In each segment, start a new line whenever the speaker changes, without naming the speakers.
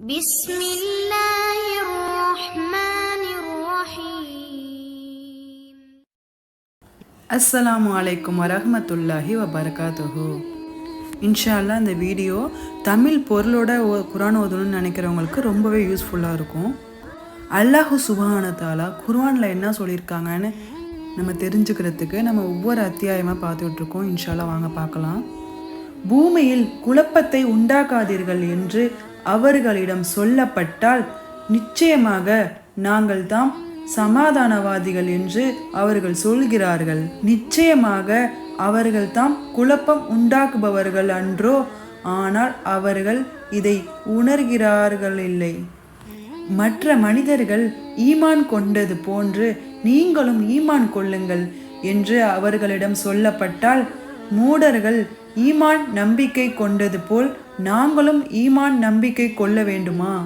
بسم الله الرحمن الرحيم
அஸ்ஸலாமு அலைக்கும் வரஹ்மத்துல்லாஹி வபரகாத்துஹு இன்ஷா அல்லாஹ் இந்த வீடியோ தமிழ் பொருளோட ஓ- குர்ஆன் ஓதணும்னு நினைக்கிறவங்களுக்கு ரொம்பவே யூஸ்ஃபுல்லாக இருக்கும் அல்லாஹு சுபஹான தாலா குர்ஆனில் என்ன சொல்லியிருக்காங்கன்னு நம்ம தெரிஞ்சுக்கிறதுக்கு நம்ம ஒவ்வொரு அத்தியாயமாக பார்த்துக்கிட்டு இருக்கோம் இன்ஷா அல்லாஹ் வாங்க பார்க்கலாம் பூமியில் குழப்பத்தை உண்டாக்காதீர்கள் என்று அவர்களிடம் சொல்லப்பட்டால் நிச்சயமாக நாங்கள் தாம் சமாதானவாதிகள் என்று அவர்கள் சொல்கிறார்கள். நிச்சயமாக அவர்கள் தாம் குழப்பம் உண்டாக்குபவர்கள் அன்றோ ஆனால் அவர்கள் இதை உணர்கிறார்கள் இல்லை மற்ற மனிதர்கள் ஈமான் கொண்டது போன்று நீங்களும் ஈமான் கொள்ளுங்கள் என்று அவர்களிடம் சொல்லப்பட்டால் மூடர்கள் ஈமான் நம்பிக்கை கொண்டது போல் நாங்களும் ஈமான் நம்பிக்கை கொள்ள வேண்டுமா?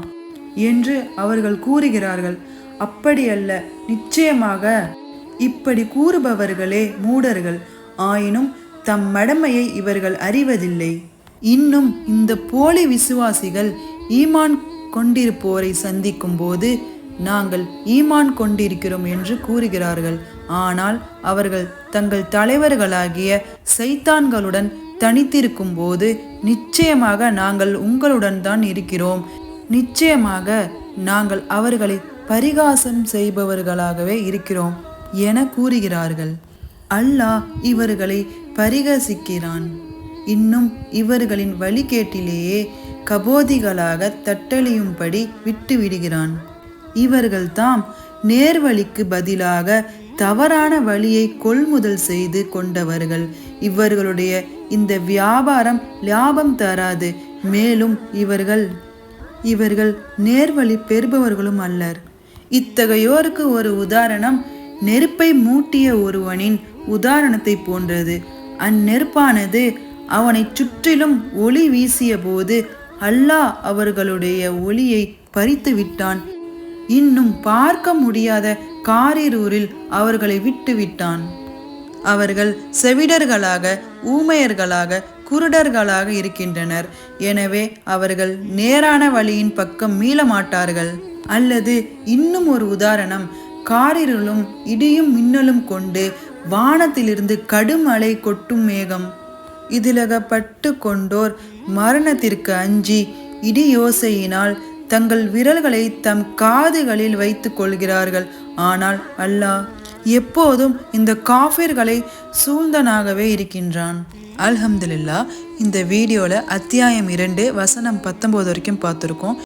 என்று அவர்கள் கூறுகிறார்கள். அப்படியல்ல நிச்சயமாக. இப்படி கூறுபவர்களே மூடர்கள். ஆயினும் தம் மடமையை இவர்கள் அறிவதில்லை. இன்னும் இந்த போலி விசுவாசிகள் ஈமான் கொண்டிருப்போரை சந்திக்கும் போது நாங்கள் ஈமான் கொண்டிருக்கிறோம் என்று கூறுகிறார்கள். ஆனால் அவர்கள் தங்கள் தலைவர்களாகிய சைத்தான்களுடன் தனித்திருக்கும் போது நிச்சயமாக நாங்கள் உங்களுடன் தான் இருக்கிறோம். நிச்சயமாக நாங்கள் அவர்களை பரிகாசம் செய்பவர்களாகவே இருக்கிறோம் என கூறுகிறார்கள். அல்லாஹ் இவர்களை பரிகசிக்கிறான். இன்னும் இவர்களின் வழிகேட்டிலேயே கபோதிகளாக தட்டழியும்படி விட்டுவிடுகிறான். இவர்கள் தாம் நேர்வழிக்கு பதிலாக தவறான வழியை கொள்முதல் செய்து கொண்டவர்கள். இவர்களுடைய இந்த வியாபாரம் லாபம் தராது. மேலும் இவர்கள் இவர்கள் நேர்வழி பெறுபவர்களும் அல்லர். இத்தகையோருக்கு ஒரு உதாரணம் நெருப்பை மூட்டிய ஒருவனின் உதாரணத்தை போன்றது. அந்நெருப்பானது அவனைச் சுற்றிலும் ஒளி வீசிய போது அல்லாஹ் அவர்களுடைய ஒளியை பறித்து விட்டான் இன்னும் பார்க்க முடியாத காரிரூரில் அவர்களை விட்டுவிட்டான். அவர்கள் செவிடர்களாக ஊமையர்களாக குருடர்களாக இருக்கின்றனர். எனவே அவர்கள் நேரான வழியின் பக்கம் மீள மாட்டார்கள் அல்லது இன்னும் ஒரு உதாரணம் காரிருளும் இடியும் மின்னலும் கொண்டு வானத்திலிருந்து கடும் அலை கொட்டும் மேகம். இதிலகப்பட்டு கொண்டோர் மரணத்திற்கு அஞ்சி இடி யோசையினால் தங்கள் விரல்களை தம் காதுகளில் வைத்துக் கொள்கிறார்கள். ஆனால் அல்லாஹ் எப்போதும் இந்த காஃபிர்களை சூழ்ந்தனாகவே இருக்கின்றான். அல்ஹம்துல்லா இந்த வீடியோவில் அத்தியாயம் இரண்டு வசனம் பத்தொம்போது வரைக்கும் பார்த்துருக்கோம்.